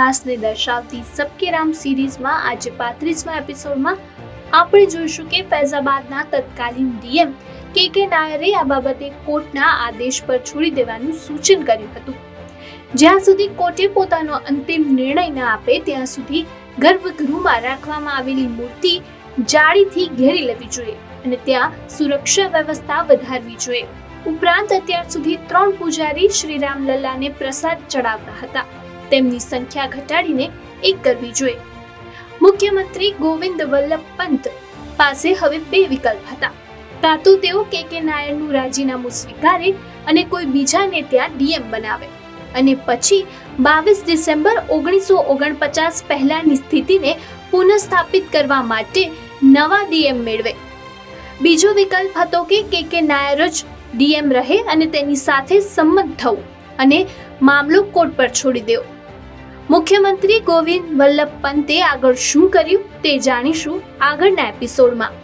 ઇતિહાસને દર્શાવતી સબકે રામ સિરીઝમાં આજે પાંત્રીસમા એપિસોડમાં આપણે જોઈશું કે ફૈઝાબાદના તત્કાલીન ડીએમ કે કે નાયરે આ બાબતે કોર્ટના આદેશ પર છોડી દેવાનું સૂચન કર્યું હતું. જ્યાં સુધી કોર્ટે પોતાનો અંતિમ નિર્ણય ન આપે, ત્યાં સુધી ગર્ભગૃહમાં રાખવામાં આવેલી મૂર્તિ જાળીથી ઘેરી લેવી જોઈએ અને ત્યાં સુરક્ષા વ્યવસ્થા વધારવી જોઈએ. ઉપરાંત, અત્યાર સુધી ત્રણ પૂજારી શ્રીરામ લલ્લાને પ્રસાદ ચડાવતા હતા. તેમની સંખ્યા ઘટાડીને એક કરવી જોઈએ. મુખ્યમંત્રી ગોવિંદ વલ્લભ પંત પાસે હવે બે વિકલ્પ હતા. કાં તો તેઓ કે કે નાયરનું રાજીનામું સ્વીકારે અને કોઈ બીજાને ત્યાં ડીએમ બનાવે. અને પછી બાવીસ ડિસેમ્બર ઓગણીસો ઓગણપચાસ પહેલાની સ્થિતિને પુનઃસ્થાપિત કરવા માટે નવા ડીએમ મેળવે. બીજો વિકલ્પ હતો કે કે કે નાયર જ ડીએમ રહે અને તેની સાથે સંમત થવું અને મામલો કોર્ટ પર છોડી દેવો. મુખ્યમંત્રી ગોવિંદ વલ્લભ પંતે આગળ શું કર્યું તે જાણીશું આગળના એપિસોડમાં